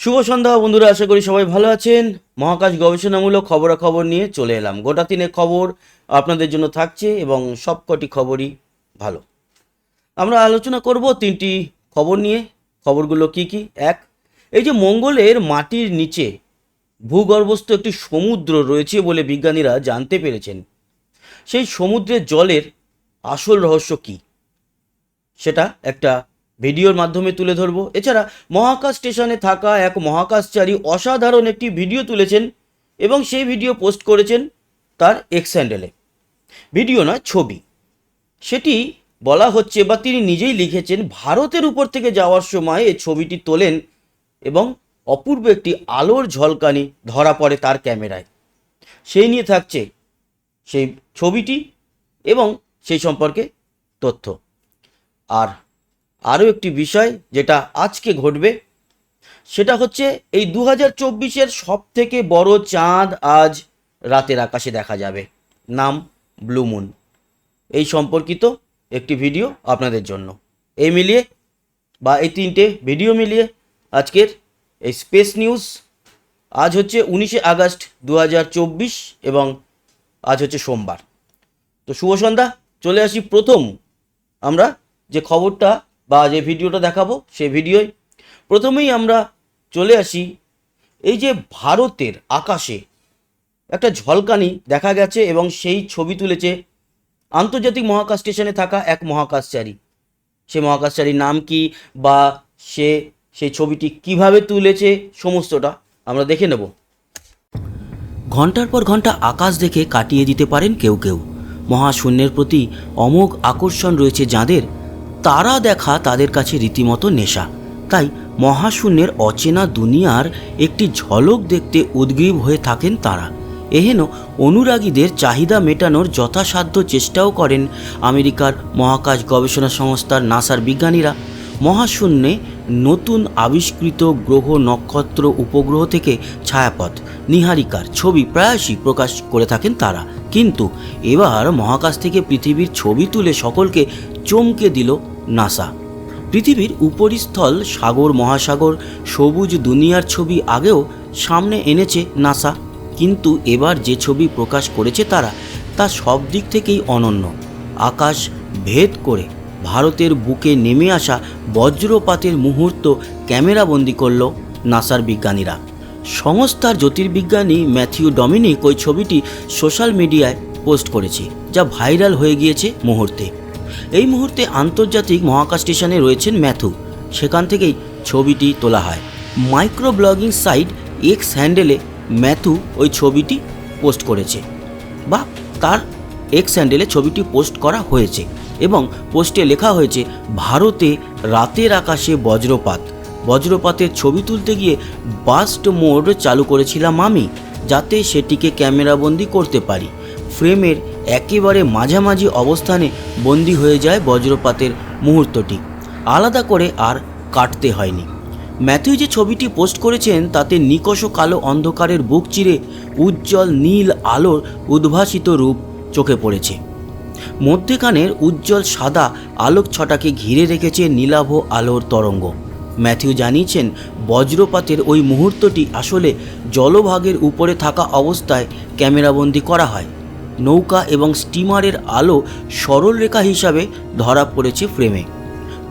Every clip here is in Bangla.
শুভ সন্ধ্যা বন্ধুরা, আশা করি সবাই ভালো আছেন। মহাকাশ গবেষণামূলক খবরাখবর নিয়ে চলে এলাম। গোটা তিনের খবর আপনাদের জন্য থাকছে এবং সবকটি খবরই ভালো। আমরা আলোচনা করব তিনটি খবর নিয়ে। খবরগুলো কি কি? এক, এই যে মঙ্গলের মাটির নিচে ভূগর্ভস্থ একটি সমুদ্র রয়েছে বলে বিজ্ঞানীরা জানতে পেরেছেন। সেই সমুদ্রের জলের আসল রহস্য কী? সেটা একটা ভিডিওর মাধ্যমে তুলে ধরবো। এছাড়া মহাকাশ স্টেশনে থাকা এক মহাকাশচারী অসাধারণ একটি ভিডিও তুলেছেন এবং সেই ভিডিও পোস্ট করেছেন তার এক্স হ্যান্ডেলে ভিডিও নয়, ছবি। সেটি বলা হচ্ছে বা তিনি নিজেই লিখেছেন, ভারতের উপর থেকে যাওয়ার সময় এই ছবিটি তোলেন এবং অপূর্ব একটি আলোর ঝলকানি ধরা পড়ে তার ক্যামেরায়। সেই নিয়ে থাকছে সেই ছবিটি এবং সেই সম্পর্কে তথ্য। আর আরও একটি বিষয় যেটা আজকে ঘটবে, সেটা হচ্ছে এই দু হাজার চব্বিশের সব থেকে বড় চাঁদ আজ রাতের আকাশে দেখা যাবে। নাম ব্লুমুন এই সম্পর্কিত একটি ভিডিও আপনাদের জন্য। এই মিলিয়ে বা এই তিনটে ভিডিও মিলিয়ে আজকের এই স্পেস নিউজ আজ হচ্ছে উনিশে আগস্ট দু হাজার চব্বিশ এবং আজ হচ্ছে সোমবার। তো শুভ সন্ধ্যা, চলে আসি প্রথম আমরা যে খবরটা বা যে ভিডিওটা দেখাবো সে ভিডিওয় প্রথমেই আমরা চলে আসি এই যে ভারতের আকাশে। একটা ঝলকানি দেখা গেছে এবং সেই ছবি তুলেছে আন্তর্জাতিক মহাকাশ স্টেশনে থাকা এক মহাকাশচারী। সে মহাকাশচারীর নাম কি বা সে সেই ছবিটি কীভাবে তুলেছে সমস্তটা আমরা দেখে নেব। ঘণ্টার পর ঘণ্টা আকাশ দেখে কাটিয়ে দিতে পারেন কেউ কেউ। মহাশূন্যের প্রতি অমোঘ আকর্ষণ রয়েছে যাদের। তারা দেখা তাদের কাছে রীতিমতো নেশা। তাই মহাশূন্যের অচেনা দুনিয়ার একটি ঝলক দেখতে উদ্গ্রীব হয়ে থাকেন তারা। এহেন অনুরাগীদের চাহিদা মেটানোর যথাসাধ্য চেষ্টাও করেন আমেরিকার মহাকাশ গবেষণা সংস্থার নাসার বিজ্ঞানীরা। মহাশূন্যে নতুন আবিষ্কৃত গ্রহ নক্ষত্র উপগ্রহ থেকে ছায়াপথ, নিহারিকার ছবি প্রায়শই প্রকাশ করে থাকেন তারা। কিন্তু এবার মহাকাশ থেকে পৃথিবীর ছবি তুলে সকলকে চমকে দিল নাসা। পৃথিবীর উপরিস্থল সাগর, মহাসাগর, সবুজ দুনিয়ার ছবি আগেও সামনে এনেছে নাসা। কিন্তু এবার যে ছবি প্রকাশ করেছে তারা, তা সব দিক থেকেই অনন্য। আকাশ ভেদ করে ভারতের বুকে নেমে আসা বজ্রপাতের মুহূর্ত ক্যামেরাবন্দি করল নাসার বিজ্ঞানীরা। সংস্থার জ্যোতির্বিজ্ঞানী ম্যাথিউ ডমিনিক ওই ছবিটি সোশ্যাল মিডিয়ায় পোস্ট করেছে, যা ভাইরাল হয়ে গিয়েছে মুহূর্তে। এই মুহূর্তে আন্তর্জাতিক মহাকাশ স্টেশনে রয়েছেন ম্যাথু। সেখান থেকেই ছবিটি তোলা হয়। মাইক্রো ব্লগিং সাইট এক্স হ্যান্ডেলে ম্যাথু ওই ছবিটি পোস্ট করেছে বা তার এক্স হ্যান্ডেলে ছবিটি পোস্ট করা হয়েছে এবং পোস্টে লেখা হয়েছে, ভারতে রাতের আকাশে বজ্রপাত। বজ্রপাতের ছবি তুলতে গিয়ে বাস্ট মোড চালু করেছিলাম আমি, যাতে সেটিকে ক্যামেরাবন্দি করতে পারি। ফ্রেমের একেবারে মাঝামাঝি অবস্থানে বন্দি হয়ে যায় বজ্রপাতের মুহূর্তটি। আলাদা করে আর কাটতে হয়নি। ম্যাথিউ যে ছবিটি পোস্ট করেছেন, তাতে নিকষ কালো অন্ধকারের বুক চিরে উজ্জ্বল নীল আলোর উদ্ভাসিত রূপ চোখে পড়েছে। মধ্যেখানের উজ্জ্বল সাদা আলোক ছটাকে ঘিরে রেখেছে নীলাভ আলোর তরঙ্গ। ম্যাথিউ জানিয়েছেন, বজ্রপাতের ওই মুহূর্তটি আসলে জলভাগের উপরে থাকা অবস্থায় ক্যামেরাবন্দি করা হয়। নৌকা এবং স্টিমারের আলো সরল রেখা হিসাবে ধরা পড়েছে ফ্রেমে।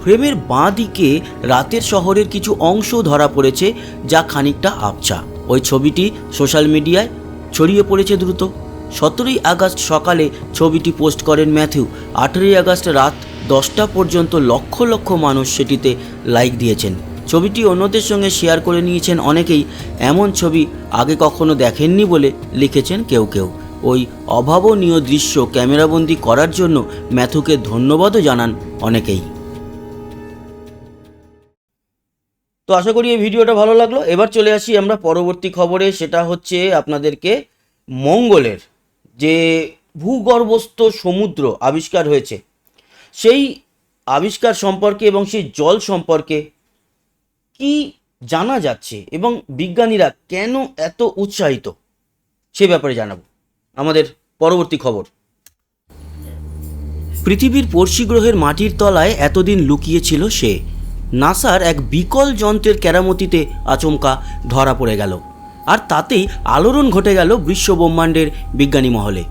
ফ্রেমের বাঁ দিকে রাতের শহরের কিছু অংশ ধরা পড়েছে যা খানিকটা আবছা। ওই ছবিটি সোশ্যাল মিডিয়ায় ছড়িয়ে পড়েছে দ্রুত। সতেরোই আগস্ট সকালে ছবিটি পোস্ট করেন ম্যাথিউ। আঠেরোই আগস্ট রাত দশটা পর্যন্ত লক্ষ লক্ষ মানুষ সেটিতে লাইক দিয়েছেন। ছবিটি অন্যদের সঙ্গে শেয়ার করে নিয়েছেন অনেকেই। এমন ছবি আগে কখনো দেখেননি বলে লিখেছেন কেউ কেউ। ওই অভাবনীয় দৃশ্য ক্যামেরাবন্দি করার জন্য ম্যাথুকে ধন্যবাদও জানান অনেকেই। তো আশা করি এই ভিডিওটা ভালো লাগল। এবার চলে আসি আমরা পরবর্তী খবরে, সেটা হচ্ছে আপনাদেরকে মঙ্গলের যে ভূগর্ভস্থ সমুদ্র আবিষ্কার হয়েছে। সেই আবিষ্কার সম্পর্কে এবং সেই জল সম্পর্কে কি জানা যাচ্ছে এবং বিজ্ঞানীরা কেন এত উৎসাহিত? সে ব্যাপারে জানাব। আমাদের পরবর্তী খবর। পৃথিবীর পড়শি গ্রহের মাটির তলায় এতদিন লুকিয়ে ছিল সে। নাসার এক বিকল যন্ত্রের কেরামতিতে আচমকা ধরা পড়ে গেল। আর তাতেই আলোড়ন ঘটে গেল বিশ্ব ব্রহ্মাণ্ডের বিজ্ঞানী মহলে।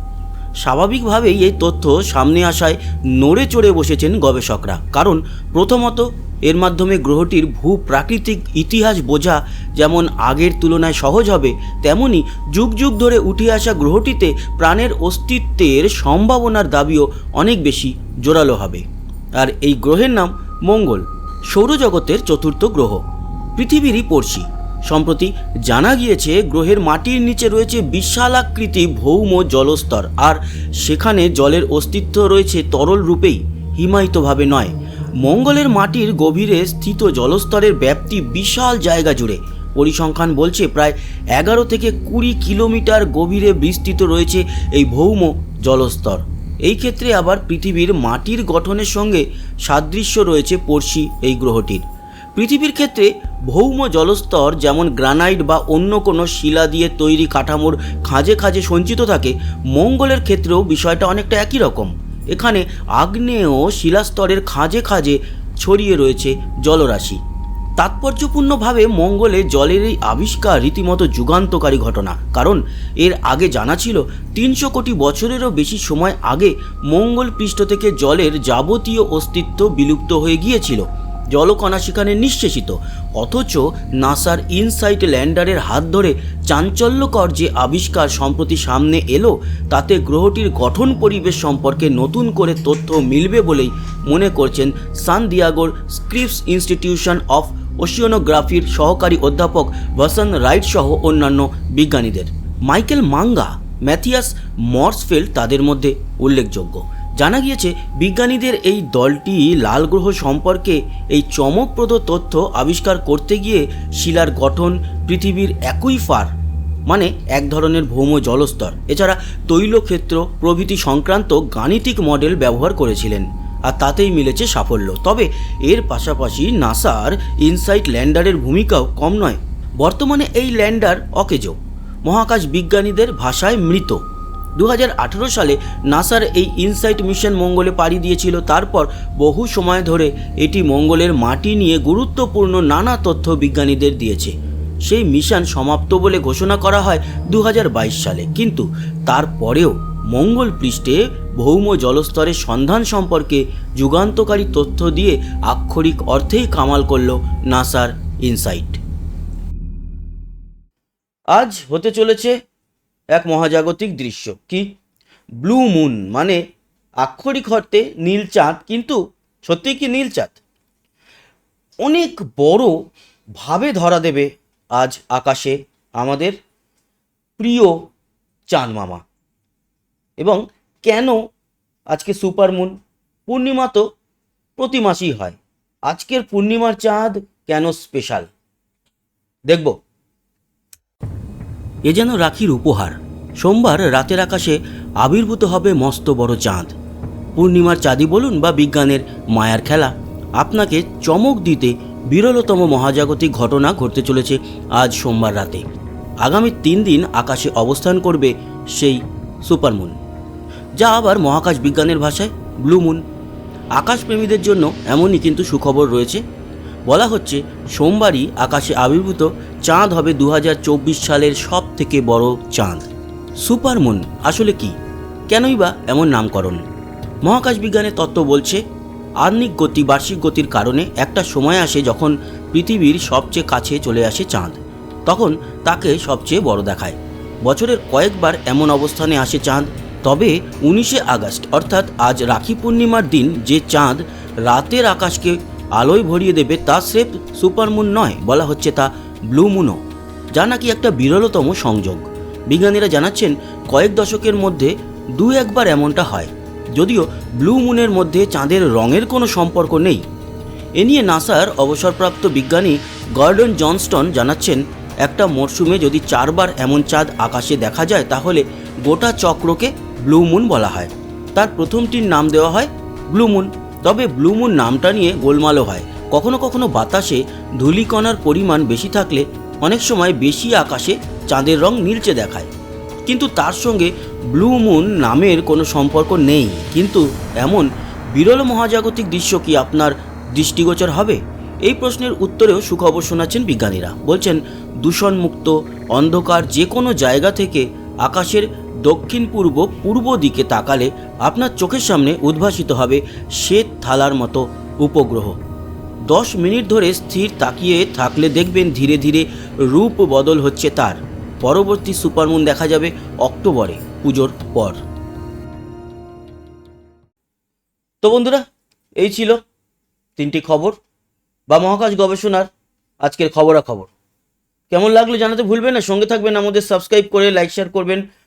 স্বাভাবিকভাবেই এই তথ্য সামনে আসায় নড়ে চড়ে বসেছেন গবেষকরা। কারণ প্রথমত এর মাধ্যমে গ্রহটির ভূ প্রাকৃতিক ইতিহাস বোঝা যেমন আগের তুলনায় সহজ হবে, তেমনি যুগ যুগ ধরে উঠে আসা গ্রহটিতে প্রাণের অস্তিত্বের সম্ভাবনার দাবিও অনেক বেশি জোরালো হবে। আর এই গ্রহের নাম মঙ্গল, সৌরজগতের চতুর্থ গ্রহ। পৃথিবীরই পড়শি। সম্প্রতি জানা গিয়েছে, গ্রহের মাটির নিচে রয়েছে বিশালাকৃতি ভৌম জলস্তর, আর সেখানে জলের অস্তিত্ব রয়েছে তরল রূপেই, হিমায়িতভাবে নয়। মঙ্গলের মাটির গভীরে স্থিত জলস্তরের ব্যাপ্তি বিশাল জায়গা জুড়ে। পরিসংখ্যান বলছে প্রায় এগারো থেকে কুড়ি কিলোমিটার গভীরে বিস্তৃত রয়েছে এই ভৌম জলস্তর। এই ক্ষেত্রে আবার পৃথিবীর মাটির গঠনের সঙ্গে সাদৃশ্য রয়েছে পড়শি এই গ্রহটির। পৃথিবীর ক্ষেত্রে ভৌম জলস্তর যেমন গ্রানাইট বা অন্য কোনো শিলা দিয়ে তৈরি কাঠামোর খাঁজে খাঁজে সঞ্চিত থাকে, মঙ্গলের ক্ষেত্রেও বিষয়টা অনেকটা একই রকম। এখানে আগ্নেয় শিলাস্তরের খাঁজে খাঁজে ছড়িয়ে রয়েছে জলরাশি। তাৎপর্যপূর্ণভাবে মঙ্গলে জলের এই আবিষ্কার রীতিমতো যুগান্তকারী ঘটনা। কারণ এর আগে জানা ছিল, তিনশো কোটি বছরেরও বেশি সময় আগে মঙ্গল পৃষ্ঠ থেকে জলের যাবতীয় অস্তিত্ব বিলুপ্ত হয়ে গিয়েছিল। জলকণা সেখানে নিঃশেষিত অথচ নাসার ইনসাইট ল্যান্ডারের হাত ধরে চাঞ্চল্যকর যে আবিষ্কার সম্প্রতি সামনে এলো, তাতে গ্রহটির গঠন পরিবেশ সম্পর্কে নতুন করে তথ্য মিলবে বলেই মনে করছেন সান দিয়াগোর স্ক্রিপস ইনস্টিটিউশন অফ ওশিওনোগ্রাফির সহকারী অধ্যাপক ভাসান রাইট সহ অন্যান্য বিজ্ঞানীদের। মাইকেল মাঙ্গা, ম্যাথিয়াস মর্সফেল্ড তাদের মধ্যে উল্লেখযোগ্য। জানা গিয়েছে, বিজ্ঞানীদের এই দলটি লাল গ্রহ সম্পর্কে এই চমকপ্রদ তথ্য আবিষ্কার করতে গিয়ে শিলার গঠন পৃথিবীর একই ফার মানে এক ধরনের ভৌম জলস্তর। এছাড়া তৈলক্ষেত্র প্রভৃতি সংক্রান্ত গাণিতিক মডেল ব্যবহার করেছিলেন, আর তাতেই মিলেছে সাফল্য। তবে এর পাশাপাশি নাসার ইনসাইট ল্যান্ডারের ভূমিকাও কম নয়। বর্তমানে এই ল্যান্ডার অকেজো, মহাকাশ বিজ্ঞানীদের ভাষায় মৃত। দু হাজার আঠারো সালে নাসার এই ইনসাইট মিশন মঙ্গলে পাড়ি দিয়েছিল। তারপর বহু সময় ধরে এটি মঙ্গলের মাটি নিয়ে গুরুত্বপূর্ণ নানা তথ্য বিজ্ঞানীদের দিয়েছে। সেই মিশন সমাপ্ত বলে ঘোষণা করা হয় দু হাজার বাইশ সালে। কিন্তু তারপরেও মঙ্গল পৃষ্ঠে ভৌম জলস্তরের সন্ধান সম্পর্কে যুগান্তকারী তথ্য দিয়ে আক্ষরিক অর্থেই কামাল করল নাসার ইনসাইট। আজ হতে চলেছে এক মহাজাগতিক দৃশ্য। কি? ব্লু মুন মানে আক্ষরিক অর্থে নীল চাঁদ, কিন্তু সত্যি কি নীল চাঁদ? অনেক বড় ভাবে ধরা দেবে আজ আকাশে আমাদের প্রিয় চাঁদ মামা। এবং কেন আজকে সুপার মুন? পূর্ণিমা তো প্রতি মাসেই হয়। আজকের পূর্ণিমার চাঁদ কেন স্পেশাল? দেখব। এ যেন রাখির উপহার। সোমবার রাতের আকাশে আবির্ভূত হবে মস্ত বড় চাঁদ। পূর্ণিমার চাঁদি বলুন বা বিজ্ঞানের মায়ার খেলা, আপনাকে চমক দিতে বিরলতম মহাজাগতিক ঘটনা ঘটতে চলেছে আজ সোমবার রাতে। আগামী তিন দিন আকাশে অবস্থান করবে সেই সুপারমুন যা আবার মহাকাশ বিজ্ঞানের ভাষায় ব্লুমুন আকাশপ্রেমীদের জন্য এমনই কিন্তু সুখবর রয়েছে। বলা হচ্ছে সোমবারই আকাশে আবির্ভূত চাঁদ হবে দু হাজার চব্বিশ সালের সব থেকে বড় চাঁদ। সুপারমুন আসলে কি? কেনই বা এমন নামকরণ? মহাকাশ বিজ্ঞানের তত্ত্ব বলছে আহ্নিক গতি বার্ষিক গতির কারণে একটা সময় আসে যখন পৃথিবীর সবচেয়ে কাছে চলে আসে চাঁদ। তখন তাকে সবচেয়ে বড় দেখায়। বছরের কয়েকবার এমন অবস্থানে আসে চাঁদ, তবে উনিশে আগস্ট, অর্থাৎ আজ রাখি পূর্ণিমার দিন, যে চাঁদ রাতের আকাশকে আলোয় ভরিয়ে দেবে তা স্রেফ সুপারমুন নয়, বলা হচ্ছে তা ব্লু মুনও। যা নাকি একটা বিরলতম সংযোগ। বিজ্ঞানীরা জানাচ্ছেন, কয়েক দশকের মধ্যে দু একবার এমনটা হয়। যদিও ব্লু মুনের মধ্যে চাঁদের রঙের কোনো সম্পর্ক নেই। এ নিয়ে নাসার অবসরপ্রাপ্ত বিজ্ঞানী গর্ডন জনস্টন জানাচ্ছেন, একটা মরশুমে যদি চারবার এমন চাঁদ আকাশে দেখা যায়, তাহলে গোটা চক্রকে ব্লু মুন বলা হয়। তার প্রথমটির নাম দেওয়া হয় ব্লু মুন। তবে ব্লু মুন নামটা নিয়ে গোলমালও হয়। কখনো কখনো বাতাসে ধূলিকণার পরিমাণ বেশি থাকলে অনেক সময় বেশি আকাশে চাঁদের রং নীলচে দেখায়। কিন্তু তার সঙ্গে ব্লু মুন নামের কোনো সম্পর্ক নেই। কিন্তু এমন বিরল মহাজাগতিক দৃশ্য কি আপনার দৃষ্টিগোচর হবে? এই প্রশ্নের উত্তরেও সুখবর শোনাচ্ছেন বিজ্ঞানীরা। বলছেন, দূষণমুক্ত, অন্ধকার যে কোনো জায়গা থেকে আকাশের দক্ষিণ পূর্ব পূর্ব দিকে তাকালে আপনার চোখের সামনে উদ্ভাসিত হবে শ্বেত থালার মতো উপগ্রহ। দশ মিনিট ধরে স্থির তাকিয়ে থাকলে দেখবেন ধীরে ধীরে রূপ বদল হচ্ছে তার। পরবর্তী সুপারমুন দেখা যাবে অক্টোবরে, পুজোর পর। তো বন্ধুরা, এই ছিল তিনটি খবর বা মহাকাশ গবেষণার আজকের খবরাখবর। কেমন লাগল জানাতে ভুলবেন না, সঙ্গে থাকবেন আমাদের সাবস্ক্রাইব করে, লাইক, শেয়ার করবেন।